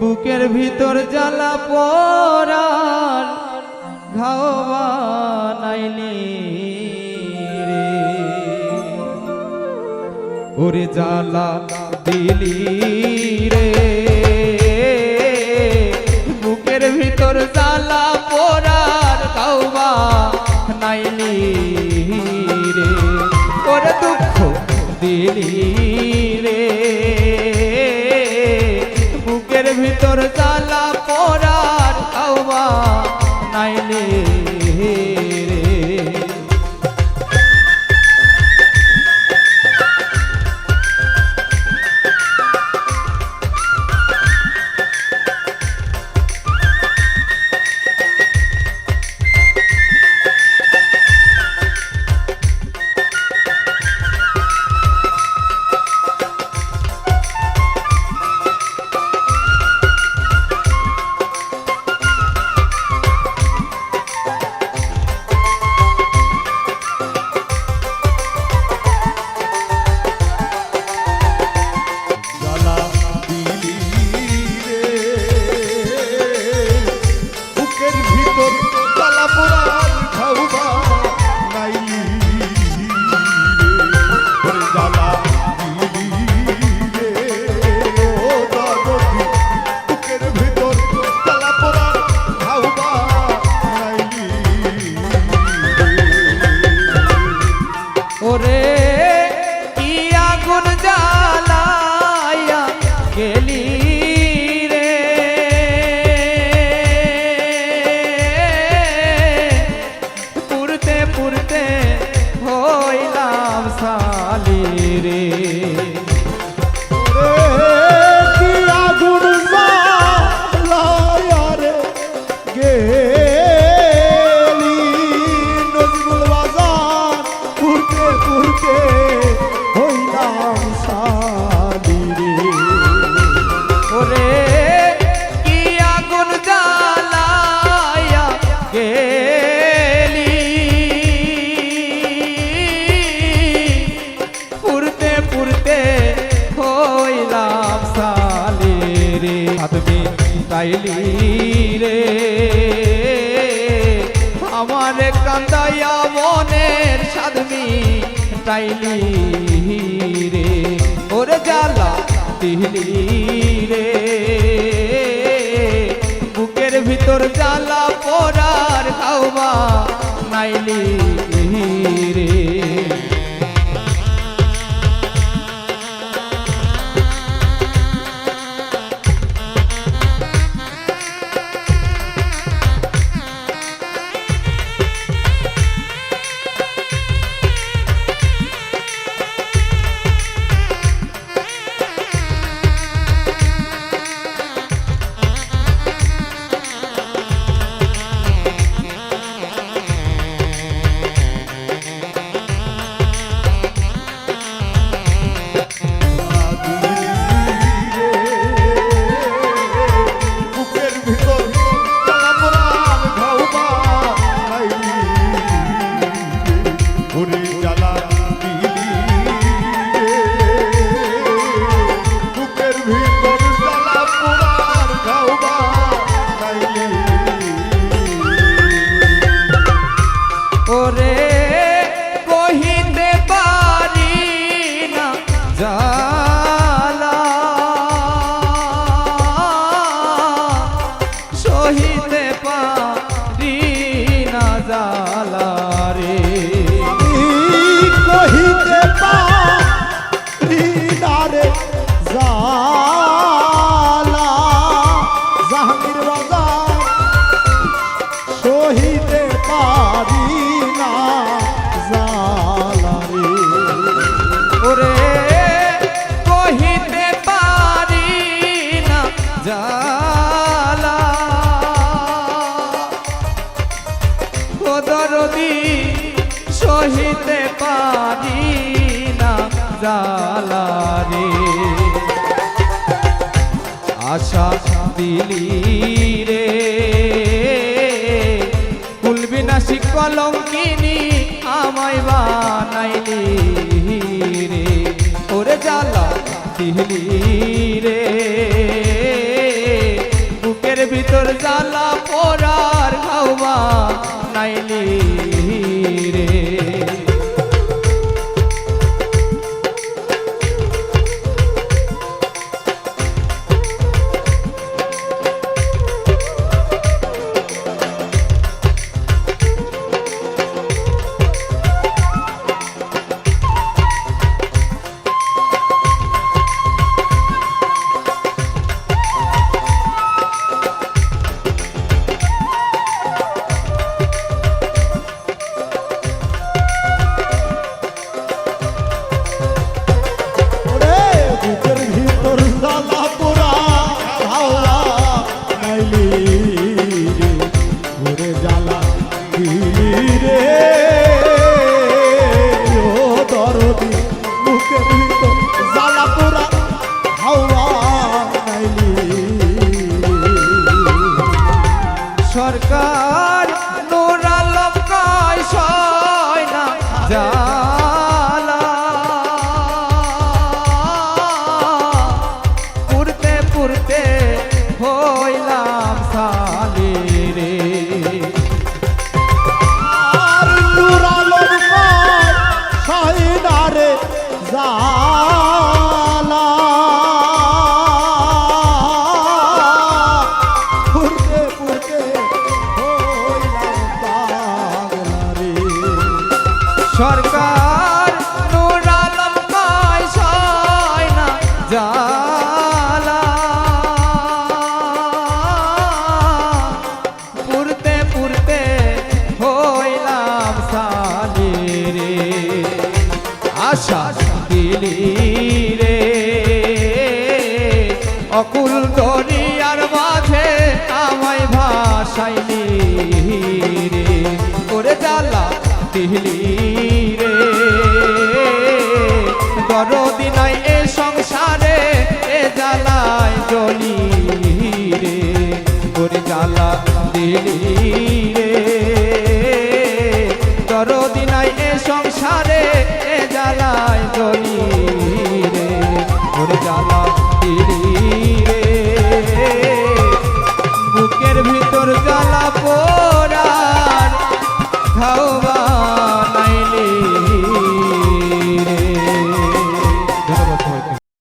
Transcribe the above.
বুকের ভিতর জ্বালা পরার ঘাও বানাইলি রে। ওরে জ্বালা দিলি রে। বুকের ভিতর জ্বালা পরার ঘাও বানাইলি রে। ওরে দুঃখ দিলি ভিতর জ্বালা আগুন জ্বালাইয়া গেলি রে পুরতে তাইলি রে আমার কান্দাইয়া মনের সাদমি তাইলি রে ওরে জ্বালা দিলি রে বুকের ভিতর জ্বালা পড়ার খাওয়া নাইলি। না দরদি সহিতে পারি না জালা রে আশা দিলি রে কুলবিনাশী কলঙ্কিনী আমায় বানাইলি রে। ওরে জ্বালা দিলি রে সরকার নোরা লঙ্কায় সয় না জালা পুরতে পুরতে হইল অকুল দরিয়ার মাঝে আমায় ভাসাইলি রে। করে জ্বালা দিলি রে। দরদি নাই